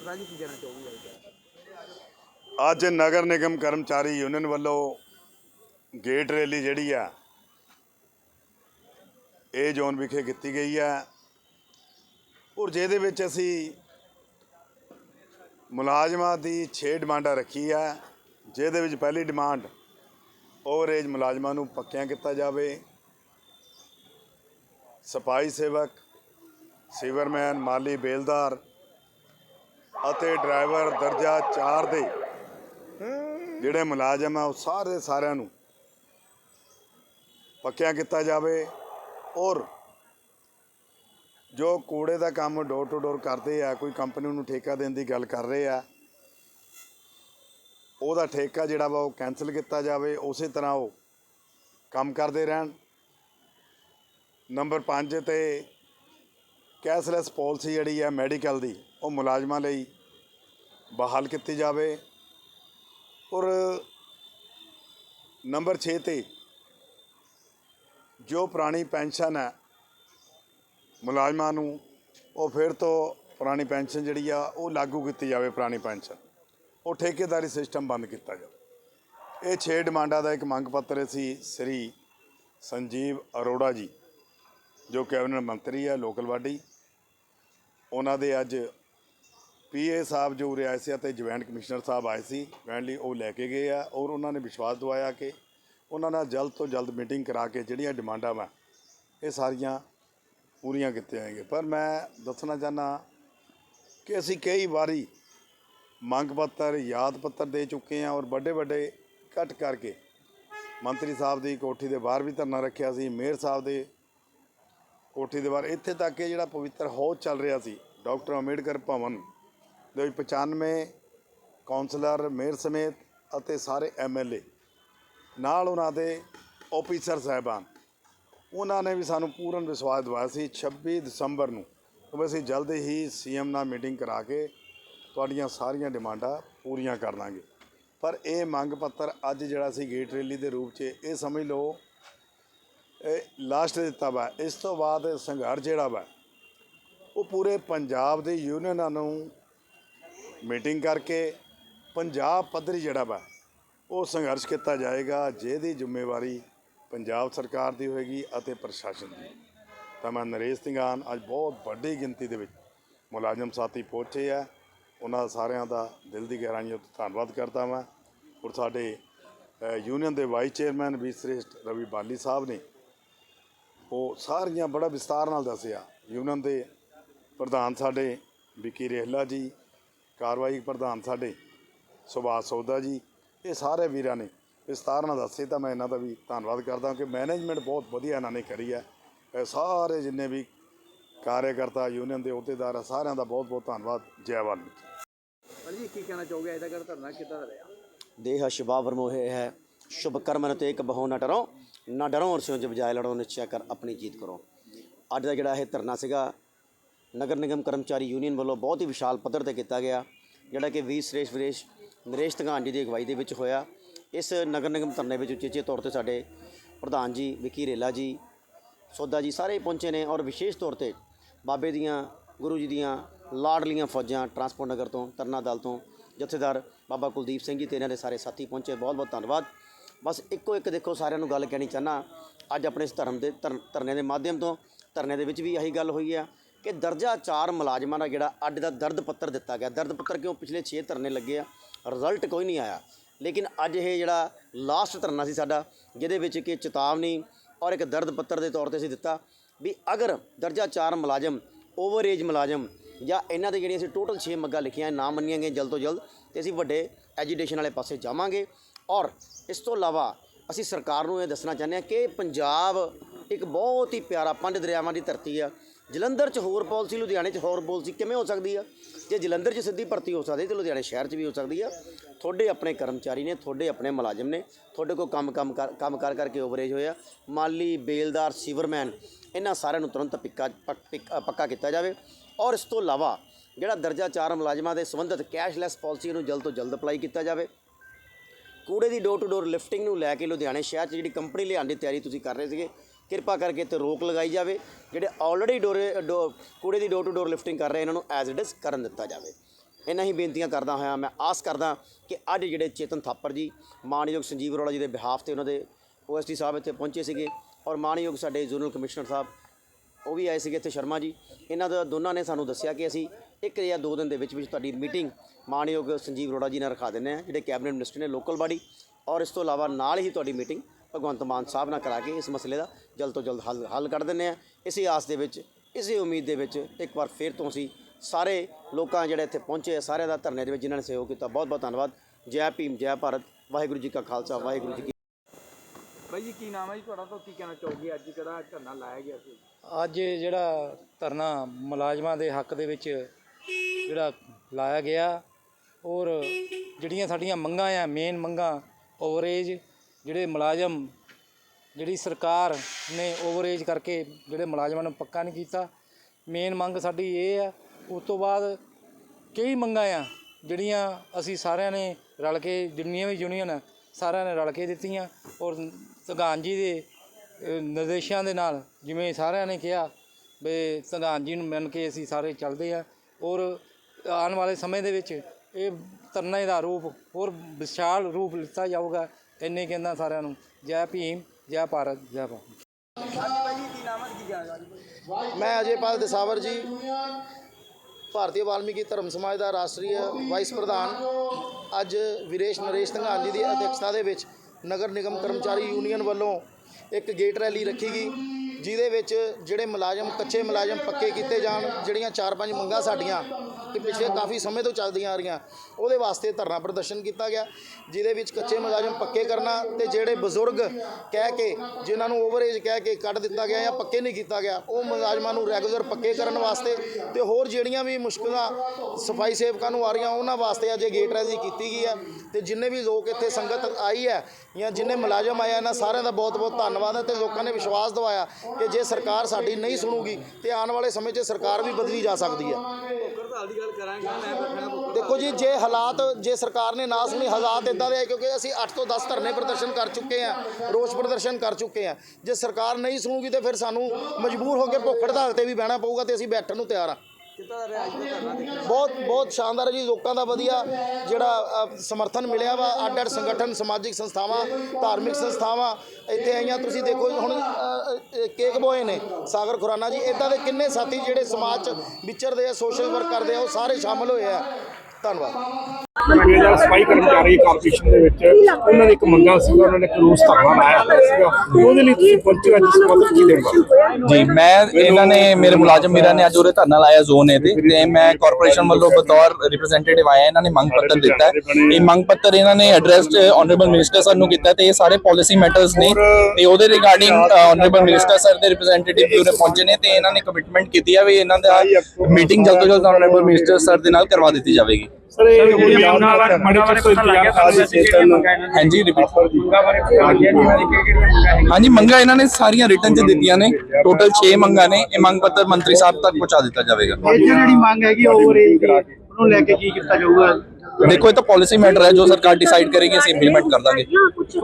ਪ੍ਰਧਾਨ ਕੀ ਕਹਿਣਾ ਚਾਹੋਗੇ ਅੱਜ ਨਗਰ ਨਿਗਮ ਕਰਮਚਾਰੀ ਯੂਨੀਅਨ ਵੱਲੋਂ ਗੇਟ ਰੈਲੀ ਜਿਹੜੀ ਆ, ਇਹ ਜ਼ੋਨ ਵਿਖੇ ਕੀਤੀ ਗਈ ਆ। ਔਰ ਜਿਹਦੇ ਵਿੱਚ ਅਸੀਂ ਮੁਲਾਜ਼ਮਾਂ ਦੀ 6 ਡਿਮਾਂਡਾਂ ਰੱਖੀ ਆ, ਜਿਹਦੇ ਵਿੱਚ ਪਹਿਲੀ ਡਿਮਾਂਡ ਓਵਰੇਜ ਮੁਲਾਜ਼ਮਾਂ ਨੂੰ ਪੱਕਿਆਂ ਕੀਤਾ ਜਾਵੇ। ਸਪਾਈ ਸੇਵਕ, ਸੀਵਰਮੈਨ, ਮਾਲੀ ਬੇਲਦਾਰ ਅਤੇ ਡਰਾਈਵਰ ਦਰਜਾ 4 ਦੇ ਜਿਹੜੇ ਮੁਲਾਜ਼ਮ ਆ ਉਹ ਸਾਰੇ ਸਾਰਿਆਂ ਨੂੰ ਪੱਕਿਆ ਕੀਤਾ ਜਾਵੇ ਔਰ ਜੋ ਕੂੜੇ ਦਾ ਕੰਮ ਡੋਰ ਟੂ ਡੋਰ ਕਰਦੇ ਆ, ਕੋਈ ਕੰਪਨੀ ਨੂੰ ਠੇਕਾ ਦੇਣ ਦੀ ਗੱਲ ਕਰ ਰਹੇ ਆ, ਉਹਦਾ ਠੇਕਾ ਜਿਹੜਾ ਵਾ ਉਹ ਕੈਨਸਲ ਕੀਤਾ ਜਾਵੇ, ਉਸੇ ਤਰ੍ਹਾਂ ਉਹ ਕੰਮ ਕਰਦੇ ਰਹਿਣ। ਨੰਬਰ 5 ਤੇ ਕੈਸ਼ਲੈਸ ਪਾਲਿਸੀ ਜਿਹੜੀ ਹੈ ਮੈਡੀਕਲ ਦੀ। ਉਹ ਮੁਲਾਜ਼ਮਾਂ ਲਈ ਬਹਾਲ ਕੀਤੀ ਜਾਵੇ ਔਰ ਨੰਬਰ 6 ਤੇ ਜੋ ਪੁਰਾਣੀ ਪੈਨਸ਼ਨ ਹੈ ਮੁਲਾਜ਼ਮਾਂ ਨੂੰ, ਉਹ ਫਿਰ ਤੋਂ ਪੁਰਾਣੀ ਪੈਨਸ਼ਨ ਜਿਹੜੀ ਆ, ਉਹ ਲਾਗੂ ਕੀਤੀ ਜਾਵੇ ਪੁਰਾਣੀ ਪੈਨਸ਼ਨ। ਉਹ ਠੇਕੇਦਾਰੀ ਸਿਸਟਮ ਬੰਦ ਕੀਤਾ ਜਾਵੇ। ਇਹ 6 ਡਿਮਾਂਡਾਂ ਦਾ ਇੱਕ ਮੰਗ ਪੱਤਰ ਸੀ ਸ੍ਰੀ ਸੰਜੀਵ ਅਰੋੜਾ ਜੀ, ਜੋ ਕੈਬਨਿਟ ਮੰਤਰੀ ਹੈ ਲੋਕਲ ਬਾਡੀ ਉਹਨਾਂ ਦੇ ਅੱਜ ਪੀਏ ਸਾਹਿਬ ਜੋ ਉਰੇ ਆਏ ਸੀ ਅਤੇ ਜੁਆਇੰਟ ਕਮਿਸ਼ਨਰ ਸਾਹਿਬ ਆਏ ਸੀ ਕਾਈਂਡਲੀ ਉਹ ਲੈ ਕੇ ਗਏ ਆ ਔਰ ਉਹਨਾਂ ਨੇ ਵਿਸ਼ਵਾਸ ਦਵਾਇਆ ਕਿ ਉਹਨਾਂ ਨਾਲ ਜਲਦ ਤੋਂ ਜਲਦ ਮੀਟਿੰਗ ਕਰਾ ਕੇ ਜਿਹੜੀਆਂ ਡਿਮਾਂਡਾਂ ਵਾ, ਇਹ ਸਾਰੀਆਂ ਪੂਰੀਆਂ ਕੀਤੀਆਂ ਜਾਣਗੀਆਂ। ਪਰ ਮੈਂ ਦੱਸਣਾ ਚਾਹਨਾ ਕਿ ਅਸੀਂ ਕਈ ਵਾਰੀ ਮੰਗ ਪੱਤਰ, ਯਾਦ ਪੱਤਰ ਦੇ ਚੁੱਕੇ ਹਾਂ ਔਰ ਵੱਡੇ ਵੱਡੇ ਇਕੱਠ ਕਰਕੇ ਮੰਤਰੀ ਸਾਹਿਬ ਦੀ ਕੋਠੀ ਦੇ ਬਾਹਰ ਵੀ ਧਰਨਾ ਰੱਖਿਆ ਸੀ, ਮੇਅਰ ਸਾਹਿਬ ਦੇ ਕੋਠੀ ਦੇ ਬਾਹਰ, ਇੱਥੇ ਤੱਕ ਕਿ ਜਿਹੜਾ ਪਵਿੱਤਰ ਹੌਜ ਚੱਲ ਰਿਹਾ ਸੀ, ਡਾਕਟਰ ਅੰਬੇਡਕਰ ਭਵਨ ਦੇ ਵਿੱਚ 95 ਕਾਉਂਸਲਰ ਮੇਅਰ ਸਮੇਤ ਅਤੇ ਸਾਰੇ ਐਮਐਲਏ ਨਾਲ ਉਹਨਾਂ ਦੇ ਆਫੀਸਰ ਸਾਹਿਬਾਨ। ਉਹਨਾਂ ਨੇ ਵੀ ਸਾਨੂੰ ਪੂਰਨ ਵਿਸ਼ਵਾਸ ਦਿਵਾਇਆ ਸੀ 26 ਦਸੰਬਰ ਨੂੰ ਕਿ ਅਸੀਂ ਜਲਦ ਹੀ ਸੀਐਮ ਨਾਲ ਮੀਟਿੰਗ ਕਰਾ ਕੇ ਤੁਹਾਡੀਆਂ ਸਾਰੀਆਂ ਡਿਮਾਂਡਾਂ ਪੂਰੀਆਂ ਕਰ ਦਾਂਗੇ। ਪਰ ਇਹ ਮੰਗ ਪੱਤਰ ਅੱਜ ਜਿਹੜਾ ਸੀ ਗੇਟ ਰੈਲੀ ਦੇ ਰੂਪ 'ਚ, ਇਹ ਸਮਝ ਲਓ, ਇਹ ਲਾਸਟ ਦਿੱਤਾ ਵਾ। ਇਸ ਤੋਂ ਬਾਅਦ ਸੰਘਰਸ਼ ਜਿਹੜਾ ਵਾ, ਉਹ ਪੂਰੇ ਪੰਜਾਬ ਦੇ ਯੂਨੀਅਨਾਂ ਨੂੰ ਮੀਟਿੰਗ ਕਰਕੇ ਪੰਜਾਬ ਪੱਧਰੀ ਜਿਹੜਾ ਵਾ, ਉਹ ਸੰਘਰਸ਼ ਕੀਤਾ ਜਾਏਗਾ, ਜਿਹਦੀ ਜ਼ਿੰਮੇਵਾਰੀ ਪੰਜਾਬ ਸਰਕਾਰ ਦੀ ਹੋਏਗੀ ਅਤੇ ਪ੍ਰਸ਼ਾਸਨ ਦੀ। ਤਾਂ ਮੈਂ ਨਰੇਸ਼ ਸਿੰਘਾਨ ਅੱਜ ਬਹੁਤ ਵੱਡੀ ਗਿਣਤੀ ਦੇ ਵਿੱਚ ਮੁਲਾਜ਼ਮ ਸਾਥੀ ਪਹੁੰਚੇ ਆ। ਉਹਨਾਂ ਸਾਰਿਆਂ ਦਾ ਦਿਲ ਦੀ ਗਹਿਰਾਈਆਂ ਤੋਂ ਧੰਨਵਾਦ ਕਰਦਾ ਹਾਂ ਔਰ ਸਾਡੇ ਯੂਨੀਅਨ ਦੇ ਵਾਈਸ ਚੇਅਰਮੈਨ ਵੀ ਸ੍ਰੇਸ਼ਟ ਰਵੀ ਬਾਲੀ ਸਾਹਿਬ ਨੇ, ਉਹ ਸਾਰੀਆਂ ਬੜਾ ਵਿਸਤਾਰ ਨਾਲ ਦੱਸਿਆ। ਯੂਨੀਅਨ ਦੇ ਪ੍ਰਧਾਨ ਸਾਡੇ ਵਿਕੀ ਰੇਹਲਾ ਜੀ ਕਾਰਵਾਈ ਪ੍ਰਧਾਨ ਸਾਡੇ ਸੁਭਾਸ਼ ਸੌਦਾ ਜੀ ਇਹ ਸਾਰੇ ਵੀਰਾਂ ਨੇ। ਵਿਸਤਾਰ ਨਾਲ ਦੱਸੇ ਤਾਂ ਮੈਂ ਇਹਨਾਂ ਦਾ ਵੀ ਧੰਨਵਾਦ ਕਰਦਾ ਕਿ ਮੈਨੇਜਮੈਂਟ ਬਹੁਤ ਵਧੀਆ ਇਹਨਾਂ ਨੇ ਕਰੀ ਹੈ। ਸਾਰੇ ਜਿੰਨੇ ਵੀ ਕਾਰਜਕਰਤਾ ਯੂਨੀਅਨ ਦੇ ਅਹੁਦੇਦਾਰ ਆ ਸਾਰਿਆਂ ਦਾ ਬਹੁਤ ਬਹੁਤ ਧੰਨਵਾਦ। ਜੈ ਵਾਲਮੀਕੀ ਜੀ। ਕੀ ਕਹਿਣਾ ਚਾਹੋਗੇ? ਇਹਦਾ ਕਰ ਧਰਨਾ ਕਿੱਦਾਂ ਰਿਹਾ? ਦੇਹ ਸ਼ਬਾਬ ਵਰਮੋਹੇ ਹੈ ਸ਼ੁਭ ਕਰਮਨ ਤੇ ਇੱਕ ਬਹੁ ਨਾ ਡਰੋ ਨਾ ਡਰੋ ਅਰਸਿਓ ਜਬ ਬਜਾਏ ਲੜੋ ਨਿਸ਼ਚੈ ਕਰ ਆਪਣੀ ਜੀਤ ਕਰੋ। ਅੱਜ ਦਾ ਜਿਹੜਾ ਇਹ ਧਰਨਾ ਸੀਗਾ ਨਗਰ ਨਿਗਮ ਕਰਮਚਾਰੀ ਯੂਨੀਅਨ ਵੱਲੋਂ ਬਹੁਤ ਹੀ ਵਿਸ਼ਾਲ ਪੱਧਰ ਤੇ ਕੀਤਾ ਗਿਆ, ਜਿਹੜਾ ਕਿ ਵੀਰ ਸ੍ਰੇਸ਼ ਵਿਰੇਸ਼, ਨਰੇਸ਼ ਧਗਾਨ ਜੀ ਦੀ ਅਗਵਾਈ ਦੇ ਵਿੱਚ ਹੋਇਆ। ਇਸ ਨਗਰ ਨਿਗਮ ਧਰਨੇ ਵਿੱਚ ਉਚੇਚੇ ਤੌਰ ਤੇ ਸਾਡੇ ਪ੍ਰਧਾਨ ਜੀ ਵਿੱਕੀ ਰੇਲਾ ਜੀ ਸੋਦਾ ਜੀ ਸਾਰੇ ਪਹੁੰਚੇ ਨੇ ਔਰ ਵਿਸ਼ੇਸ਼ ਤੌਰ ਤੇ ਬਾਬੇ ਦੀਆਂ, ਗੁਰੂ ਜੀ ਦੀਆਂ ਲਾਡਲੀਆਂ ਫੌਜਾਂ ਟਰਾਂਸਪੋਰਟ ਨਗਰ ਤੋਂ ਤਰਨਾ ਦਲ ਤੋਂ, ਜਥੇਦਾਰ ਬਾਬਾ ਕੁਲਦੀਪ ਸਿੰਘ ਜੀ ਤੇ ਇਹਨਾਂ ਦੇ ਸਾਰੇ ਸਾਥੀ ਪਹੁੰਚੇ। ਬਹੁਤ ਬਹੁਤ ਧੰਨਵਾਦ। ਬਸ ਇੱਕੋ ਇੱਕ ਦੇਖੋ ਸਾਰਿਆਂ ਨੂੰ ਗੱਲ ਕਹਿਣੀ ਚਾਹਨਾ ਅੱਜ ਆਪਣੇ ਇਸ ਧਰਮ ਦੇ ਧਰ- ਧਰਨੇ ਦੇ ਮਾਧਿਅਮ ਤੋਂ, ਧਰਨੇ ਦੇ ਵਿੱਚ ਵੀ ਇਹੀ ਗੱਲ ਹੋਈ ਆ। ਕਿ ਦਰਜਾ 4 ਮੁਲਾਜ਼ਮਾਂ ਦਾ ਜਿਹੜਾ ਅੱਡ ਦਾ ਦਰਦ ਪੱਤਰ ਦਿੱਤਾ ਗਿਆ। ਦਰਦ ਪੱਤਰ ਕਿਉਂ ਪਿਛਲੇ 6 ਧਰਨੇ ਲੱਗੇ ਆ? ਰਿਜ਼ਲਟ ਕੋਈ ਨਹੀਂ ਆਇਆ। ਲੇਕਿਨ ਅੱਜ ਇਹ ਜਿਹੜਾ ਲਾਸਟ ਧਰਨਾ ਸੀ ਸਾਡਾ, ਜਿਹਦੇ ਵਿੱਚ ਕਿ ਚੇਤਾਵਨੀ ਔਰ ਇੱਕ ਦਰਦ ਪੱਤਰ ਦੇ ਤੌਰ ਤੇ ਅਸੀਂ ਦਿੱਤਾ ਵੀ ਅਗਰ ਦਰਜਾ 4 ਮੁਲਾਜ਼ਮ ਓਵਰ ਏਜ ਮੁਲਾਜ਼ਮ ਜਾਂ ਇਹਨਾਂ ਦੇ ਜਿਹੜੀਆਂ ਅਸੀਂ ਟੋਟਲ 6 ਮੱਗਾਂ ਲਿਖੀਆਂ ਨਾ ਮੰਨੀਆਂ ਗਈਆਂ ਜਲਦ ਤੋਂ ਜਲਦ, ਤੇ ਅਸੀਂ ਵੱਡੇ ਐਜੀਟੇਸ਼ਨ ਵਾਲੇ ਪਾਸੇ ਜਾਵਾਂਗੇ। ਔਰ ਇਸ ਤੋਂ ਇਲਾਵਾ ਅਸੀਂ ਸਰਕਾਰ ਨੂੰ ਇਹ ਦੱਸਣਾ ਚਾਹੁੰਦੇ ਹਾਂ ਕਿ ਪੰਜਾਬ ਇੱਕ ਬਹੁਤ ਹੀ ਪਿਆਰਾ ਪੰਜ ਦਰਿਆਵਾਂ ਦੀ ਧਰਤੀ ਆ। ਜਲੰਧਰ 'ਚ ਹੋਰ ਪਾਲਿਸੀ, ਲੁਧਿਆਣੇ 'ਚ ਹੋਰ ਪਾਲਿਸੀ ਕਿਵੇਂ ਹੋ ਸਕਦੀ ਆ? ਜੇ ਜਲੰਧਰ 'ਚ ਸਿੱਧੀ ਭਰਤੀ ਹੋ ਸਕਦੀ ਤੇ ਲੁਧਿਆਣੇ ਸ਼ਹਿਰ 'ਚ ਵੀ ਹੋ ਸਕਦੀ ਆ। ਤੁਹਾਡੇ ਆਪਣੇ ਕਰਮਚਾਰੀ ਨੇ, ਤੁਹਾਡੇ ਆਪਣੇ ਮੁਲਾਜ਼ਮ ਨੇ, ਤੁਹਾਡੇ ਕੋਲ ਕੰਮ ਕੰਮ ਕਰ ਕੰਮ ਕਰ ਕਰਕੇ ਓਵਰੇਜ ਹੋਇਆ ਮਾਲੀ, ਬੇਲਦਾਰ ਸੀਵਰਮੈਨ ਇਹਨਾਂ ਸਾਰਿਆਂ ਨੂੰ ਤੁਰੰਤ ਪਿੱਕਾ, ਪੱਕ- ਪਿੱਕ- ਪੱਕਾ ਕੀਤਾ ਜਾਵੇ। ਔਰ ਇਸ ਤੋਂ ਇਲਾਵਾ ਜਿਹੜਾ ਦਰਜਾ 4 ਮੁਲਾਜ਼ਮਾਂ ਦੇ ਸੰਬੰਧਿਤ ਕੈਸ਼ਲੈਸ ਪਾਲਿਸੀ ਨੂੰ ਜਲਦ ਤੋਂ ਜਲਦ ਅਪਲਾਈ ਕੀਤਾ ਜਾਵੇ। ਕੂੜੇ ਦੀ ਡੋਰ ਟੂ ਡੋਰ ਲਿਫਟਿੰਗ ਨੂੰ ਲੈ ਕੇ ਲੁਧਿਆਣੇ ਸ਼ਹਿਰ 'ਚ ਜਿਹੜੀ ਕੰਪਨੀ ਲਿਆਉਣ ਦੀ ਤਿਆਰੀ ਤੁਸੀਂ ਕਰ ਰਹੇ ਸੀਗੇ ਕਿਰਪਾ ਕਰਕੇ ਤੇ ਰੋਕ ਲਗਾਈ ਜਾਵੇ, ਜਿਹੜੇ ਆਲਰੇਡੀ ਡੋਰੇ ਡੋ- ਕੂੜੇ ਦੀ ਡੋਰ ਟੂ ਡੋਰ ਲਿਫਟਿੰਗ ਕਰ ਰਹੇ ਇਹਨਾਂ ਨੂੰ ਐਜ਼ ਇਟ ਇਜ਼ ਕਰਨ ਦਿੱਤਾ ਜਾਵੇ। ਇਹਨਾਂ ਹੀ ਬੇਨਤੀਆਂ ਕਰਦਾ ਹੋਇਆ, ਮੈਂ ਆਸ ਕਰਦਾ ਕਿ ਅੱਜ ਜਿਹੜੇ ਚੇਤਨ ਥਾਪਰ ਜੀ, ਮਾਨਯੋਗ ਸੰਜੀਵ ਅਰੋੜਾ ਜੀ ਦੇ ਬਿਹਾਫ ਤੇ ਉਹਨਾਂ ਦੇ ਓਐਸਟੀ ਸਾਹਿਬ ਇੱਥੇ ਪਹੁੰਚੇ ਸੀਗੇ ਔਰ ਮਾਨਯੋਗ ਸਾਡੇ ਜ਼ੋਨਲ ਕਮਿਸ਼ਨਰ ਸਾਹਿਬ, ਉਹ ਵੀ ਆਏ ਸੀਗੇ ਇੱਥੇ ਸ਼ਰਮਾ ਜੀ। ਇਹਨਾਂ ਦਾ ਦੋਨਾਂ ਨੇ ਸਾਨੂੰ ਦੱਸਿਆ ਕਿ ਅਸੀਂ ਇੱਕ ਜਾਂ ਦੋ ਦਿਨ ਦੇ ਵਿੱਚ ਵਿੱਚ ਤੁਹਾਡੀ ਮੀਟਿੰਗ ਮਾਨਯੋਗ ਸੰਜੀਵ ਅਰੋੜਾ ਜੀ ਨਾਲ ਰਖਾ ਦਿੰਦੇ ਆ ਜਿਹੜੇ ਕੈਬਨਿਟ ਮਿਨਿਸਟਰ ਨੇ ਲੋਕਲ ਬਾਡੀ ਔਰ ਇਸ ਤੋਂ ਇਲਾਵਾ ਨਾਲ ਹੀ ਤੁਹਾਡੀ ਮੀਟਿੰਗ ਭਗਵੰਤ ਮਾਨ ਸਾਹਿਬ ਨਾਲ ਕਰਾ ਕੇ ਇਸ ਮਸਲੇ ਦਾ ਜਲਦ ਤੋਂ ਜਲਦ ਹੱਲ ਹੱਲ ਕਰ ਦਿੰਦੇ ਆ ਇਸੇ ਆਸ ਦੇ ਵਿੱਚ ਇਸੇ ਉਮੀਦ ਦੇ ਵਿੱਚ ਇੱਕ ਵਾਰ ਫੇਰ ਤੋਂ ਅਸੀਂ ਸਾਰੇ ਲੋਕਾਂ ਜਿਹੜੇ ਇੱਥੇ ਪਹੁੰਚੇ ਆ ਸਾਰਿਆਂ ਦਾ ਧਰਨੇ ਦੇ ਵਿੱਚ ਜਿਨ੍ਹਾਂ ਨੇ ਸਹਿਯੋਗ ਕੀਤਾ ਬਹੁਤ ਬਹੁਤ ਧੰਨਵਾਦ। ਜੈ ਭੀਮ ਜੈ ਭਾਰਤ। ਵਾਹਿਗੁਰੂ ਜੀ ਕਾ ਖਾਲਸਾ ਵਾਹਿਗੁਰੂ ਜੀ ਕੀ ਬਾਈ ਜੀ ਕੀ ਨਾਮ ਹੈ ਜੀ ਤੁਹਾਡਾ ਤੋਂ ਕੀ ਕਹਿਣਾ ਚਾਹੋਗੇ? ਅੱਜ ਕਿਹੜਾ ਧਰਨਾ ਲਾਇਆ ਗਿਆ ਸੀ? ਅੱਜ ਜਿਹੜਾ ਧਰਨਾ ਮੁਲਾਜ਼ਮਾਂ ਦੇ ਹੱਕ ਦੇ ਵਿੱਚ ਜਿਹੜਾ ਲਾਇਆ ਗਿਆ ਔਰ ਜਿਹੜੀਆਂ ਸਾਡੀਆਂ ਮੰਗਾਂ ਆ ਮੇਨ ਮੰਗਾਂ ਓਵਰੇਜ ਜਿਹੜੇ ਮੁਲਾਜ਼ਮ ਜਿਹੜੀ ਸਰਕਾਰ ਨੇ ਓਵਰੇਜ ਕਰਕੇ ਜਿਹੜੇ ਮੁਲਾਜ਼ਮਾਂ ਨੂੰ ਪੱਕਾ ਨਹੀਂ ਕੀਤਾ ਮੇਨ ਮੰਗ ਸਾਡੀ ਇਹ ਆ ਉਸ ਤੋਂ ਬਾਅਦ ਕਈ ਮੰਗਾਂ ਆ ਜਿਹੜੀਆਂ ਅਸੀਂ ਸਾਰਿਆਂ ਨੇ ਰਲ ਕੇ ਜਿੰਨੀਆਂ ਵੀ ਯੂਨੀਅਨ ਆ, ਸਾਰਿਆਂ ਨੇ ਰਲ ਕੇ ਦਿੱਤੀਆਂ ਔਰ ਸਗਾਨ ਜੀ ਦੇ ਨਿਰਦੇਸ਼ਾਂ ਦੇ ਨਾਲ ਜਿਵੇਂ ਸਾਰਿਆਂ ਨੇ ਕਿਹਾ ਵੀ ਸਗਾਨ ਜੀ ਨੂੰ ਮੰਨ ਕੇ ਅਸੀਂ ਸਾਰੇ ਚੱਲਦੇ ਆ ਔਰ ਆਉਣ ਵਾਲੇ ਸਮੇਂ ਦੇ ਵਿੱਚ ਇਹ ਧਰਨੇ ਦਾ ਰੂਪ ਹੋਰ ਵਿਸ਼ਾਲ ਰੂਪ ਲਿੱਤਾ ਜਾਊਗਾ ਇੰਨੇ ਕਹਿੰਦਾ ਸਾਰਿਆਂ ਨੂੰ, ਜੈ ਭੀਮ, ਜੈ ਭਾਰਤ ਜੈ ਭਾਰਤ। ਹਾਂਜੀ ਬਾਈ ਜੀ ਮੈਂ ਅਜੇਪਾਲ ਦਸਾਵਰ ਜੀ, ਭਾਰਤੀ ਵਾਲਮੀਕੀ ਧਰਮ ਸਮਾਜ ਦਾ ਰਾਸ਼ਟਰੀ ਵਾਈਸ ਪ੍ਰਧਾਨ। ਅੱਜ ਵਿਰੇਸ਼ ਨਰੇਸ਼ ਧੰਗਾਨ ਜੀ ਦੀ ਅਧਿਕਸ਼ਤਾ ਦੇ ਵਿੱਚ ਨਗਰ ਨਿਗਮ ਕਰਮਚਾਰੀ ਯੂਨੀਅਨ ਵੱਲੋਂ ਇੱਕ ਗੇਟ ਰੈਲੀ ਰੱਖੀ ਗਈ। ਜਿਹਦੇ ਵਿੱਚ ਜਿਹੜੇ ਮੁਲਾਜ਼ਮ, ਕੱਚੇ ਮੁਲਾਜ਼ਮ ਪੱਕੇ ਕੀਤੇ ਜਾਣ, ਜਿਹੜੀਆਂ ਚਾਰ ਪੰਜ ਮੰਗਾਂ ਸਾਡੀਆਂ ਕਿ ਪਿਛਲੇ ਕਾਫੀ ਸਮੇਂ ਤੋਂ ਚੱਲਦੀਆਂ ਆ ਰਹੀਆਂ, ਉਹਦੇ ਵਾਸਤੇ ਧਰਨਾ ਪ੍ਰਦਰਸ਼ਨ ਕੀਤਾ ਗਿਆ, ਜਿਹਦੇ ਵਿੱਚ ਕੱਚੇ ਮੁਲਾਜ਼ਮ ਪੱਕੇ ਕਰਨਾ ਤੇ ਜਿਹੜੇ ਬਜ਼ੁਰਗ ਕਹਿ ਕੇ, ਜਿਨ੍ਹਾਂ ਨੂੰ ਓਵਰਏਜ ਕਹਿ ਕੇ ਕੱਢ ਦਿੱਤਾ ਗਿਆ ਜਾਂ ਪੱਕੇ ਨਹੀਂ ਕੀਤਾ ਗਿਆ, ਉਹ ਮੁਲਾਜ਼ਮਾਂ ਨੂੰ ਰੈਗੂਲਰ ਪੱਕੇ ਕਰਨ ਵਾਸਤੇ ਤੇ ਹੋਰ ਜਿਹੜੀਆਂ ਵੀ ਮੁਸ਼ਕਲਾਂ ਸਫ਼ਾਈ ਸੇਵਕਾਂ ਨੂੰ ਆ ਰਹੀਆਂ, ਉਹਨਾਂ ਵਾਸਤੇ ਅੱਜ ਇਹ ਗੇਟ ਰੈਜ਼ੀ ਕੀਤੀ ਗਈ ਹੈ ਤੇ ਜਿੰਨੇ ਵੀ ਲੋਕ ਇੱਥੇ ਸੰਗਤ ਆਈ ਹੈ ਜਾਂ ਜਿੰਨੇ ਮੁਲਾਜ਼ਮ ਆਏ ਇਹਨਾਂ ਸਾਰਿਆਂ ਦਾ ਬਹੁਤ ਬਹੁਤ ਧੰਨਵਾਦ ਹੈ ਤੇ ਲੋਕਾਂ ਨੇ ਵਿਸ਼ਵਾਸ ਦਿਵਾਇਆ ਕਿ ਜੇ ਸਰਕਾਰ ਸਾਡੀ ਨਹੀਂ ਸੁਣੂਗੀ ਤੇ ਆਉਣ ਵਾਲੇ ਸਮੇਂ 'ਚ ਸਰਕਾਰ ਵੀ ਬਦਲੀ ਜਾ ਸਕਦੀ ਹੈ। ਹੜਤਾਲ ਦੀ ਗੱਲ ਕਰਾਂਗੇ ਮੈਂ ਬੈਠਾ ਭੁੱਖ ਦੇਖੋ ਜੀ ਜੇ ਹਾਲਾਤ ਜੇ ਸਰਕਾਰ ਨੇ ਨਾ ਸੁਣੀ ਹਾਲਾਤ ਇਦਾਂ ਦੇ ਆ ਕਿਉਂਕਿ ਅਸੀਂ 8 ਤੋਂ 10 ਧਰਨੇ ਪ੍ਰਦਰਸ਼ਨ ਕਰ ਚੁੱਕੇ ਆ ਰੋਸ ਪ੍ਰਦਰਸ਼ਨ ਕਰ ਚੁੱਕੇ ਆ ਜੇ ਸਰਕਾਰ ਨਹੀਂ ਸੁਣੂਗੀ ਤੇ ਫਿਰ ਸਾਨੂੰ ਮਜਬੂਰ ਹੋ ਕੇ ਭੁੱਖ ਹੜਤਾਲ ਤੇ ਵੀ ਬਹਿਣਾ ਪਊਗਾ ਤੇ ਅਸੀਂ ਬੈਠਣ ਨੂੰ ਤਿਆਰ ਆ ਬਹੁਤ ਬਹੁਤ ਸ਼ਾਨਦਾਰ ਹੈ ਜੀ, ਲੋਕਾਂ ਦਾ ਵਧੀਆ ਜਿਹੜਾ ਸਮਰਥਨ ਮਿਲਿਆ ਵਾ ਅੱਡ ਅੱਡ ਸੰਗਠਨ, ਸਮਾਜਿਕ ਸੰਸਥਾਵਾਂ, ਧਾਰਮਿਕ ਸੰਸਥਾਵਾਂ, ਇੱਥੇ ਆਈਆਂ, ਤੁਸੀਂ ਦੇਖੋ ਹੁਣ ਕੇਕ ਬੋਏ ਨੇ, ਸਾਗਰ ਖੁਰਾਨਾ ਜੀ ਇਦਾਂ ਦੇ ਕਿੰਨੇ ਸਾਥੀ ਜਿਹੜੇ ਸਮਾਜ 'ਚ ਵਿਚਰਦੇ ਆ, ਸੋਸ਼ਲ ਵਰਕ ਕਰਦੇ ਆ, ਉਹ ਸਾਰੇ ਸ਼ਾਮਲ ਹੋਏ ਆ। ਧੰਨਵਾਦ। ਜਿਹੜਾ ਸਫ਼ਾਈ ਕਰਮਚਾਰੀ ਕਾਰਪੋਰੇਸ਼ਨ ਦੇ ਵਿੱਚ, ਉਹਨਾਂ ਦੀ ਇੱਕ ਮੰਗਾਂ ਸੀਗਾ ਉਹਨਾਂ ਨੇ ਕਰੂਸ ਧਰਨਾ ਲਾਇਆ ਹੋਇਆ ਸੀਗਾ। ਉਹਦੇ ਲਈ ਤੁਸੀਂ ਪਹੁੰਚੇ ਅੱਜ ਸੰਬੰਧਿਤ ਕੀ ਦੇਣਾ ਜੀ, ਮੈਂ ਇਹਨਾਂ ਨੇ, ਮੇਰੇ ਮੁਲਾਜ਼ਮ ਵੀਰਾਂ ਨੇ ਅੱਜ ਉਰੇ ਧਰਨਾ ਲਾਇਆ ਜ਼ੋਨ ਏ ਤੇ ਮੈਂ ਕਾਰਪੋਰੇਸ਼ਨ ਵੱਲੋਂ ਬਤੌਰ ਰਿਪਰੈਜ਼ੈਂਟੇਟਿਵ ਆਇਆ, ਇਹਨਾਂ ਨੇ ਮੰਗ ਪੱਤਰ ਦਿੱਤਾ ਇਹ ਮੰਗ ਪੱਤਰ ਇਹਨਾਂ ਨੇ ਐਡਰੈਸਡ ਆਨਰੇਬਲ ਮਿਨਿਸਟਰ ਸਰ ਨੂੰ ਕੀਤਾ ਤੇ ਇਹ ਸਾਰੇ ਪਾਲਿਸੀ ਮੈਟਰਸ ਨੇ। ਤੇ ਉਹਦੇ ਰਿਗਾਰਡਿੰਗ ਆਨਰੇਬਲ ਮਿਨਿਸਟਰ ਸਰ ਦੇ ਰਿਪਰੈਜ਼ੈਂਟੇਟਿਵ ਉਰੇ ਪਹੁੰਚੇ ਨੇ ਤੇ ਇਹਨਾਂ ਨੇ ਕਮਿਟਮੈਂਟ ਕੀਤੀ ਹੈ ਵੀ ਇਹਨਾਂ ਦਾ ਮੀਟਿੰਗ ਜਲਦ ਤੋਂ ਜਲਦ ਆਨਰੇਬਲ ਮਿਨਿਸਟਰ ਸਰ ਦੇ ਨਾਲ ਕਰਵਾ ਦਿੱਤੀ ਜਾਵੇਗੀ। ਸਰ ਇਹ ਤੋਂ ਚੇਤਨ ਹਾਂਜੀ ਰਿਪੀਟ ਮੰਗਾਂ ਬਾਰੇ ਪਤਾ ਲੱਗਿਆ ਜੀ ਇਹਨਾਂ ਦੀ ਕਿਹੜੀਆਂ ਮੰਗਾਂ ਹੈਗੀਆਂ? ਹਾਂਜੀ ਮੰਗਾਂ ਇਹਨਾਂ ਨੇ ਸਾਰੀਆਂ ਰਿਟਰਨ 'ਚ ਦਿੱਤੀਆਂ ਨੇ। ਟੋਟਲ 6 ਮੰਗਾਂ ਨੇ। ਇਹ ਮੰਗ ਪੱਤਰ ਮੰਤਰੀ ਸਾਹਿਬ ਤੱਕ ਪਹੁੰਚਾ ਦਿੱਤਾ ਜਾਵੇਗਾ। ਇਹ ਜਿਹੜੀ ਮੰਗ ਹੈਗੀ ਓਵਰਏਜ ਦੀ ਉਹਨੂੰ ਲੈ ਕੇ ਕੀ ਕੀਤਾ ਜਾਊਗਾ? ਦੇਖੋ ਇਹ ਤਾਂ ਪਾਲਿਸੀ ਮੈਟਰ ਹੈ। ਜੋ ਸਰਕਾਰ ਡਿਸਾਈਡ ਕਰੇਗੀ ਅਸੀਂ ਇੰਪਲੀਮੈਂਟ ਕਰ ਦਾਂਗੇ।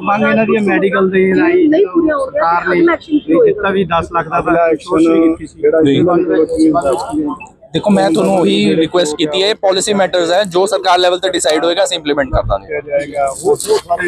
ਮੰਗ ਇਹਨਾਂ ਦੀ ਮੈਡੀਕਲ ਦੇ ਰਾਈ ਸਰਕਾਰ ਨੇ ਦਿੱਤਾ ਵੀ 10 ਲੱਖ ਦਾ ਵੀ ਕੀਤੀ ਸੀ। ਦੇਖੋ ਮੈਂ ਤੁਹਾਨੂੰ ਉਹੀ ਰਿਕੁਐਸਟ ਕੀਤੀ ਹੈ ਪਾਲਿਸੀ ਮੈਟਰਸ ਹੈ ਜੋ ਸਰਕਾਰ ਲੈਵਲ ਤੇ ਡਿਸਾਈਡ ਹੋਏਗਾ ਅਸੀਂ ਇੰਪਲੀਮੈਂਟ ਕਰ ਦਾਂਗੇ।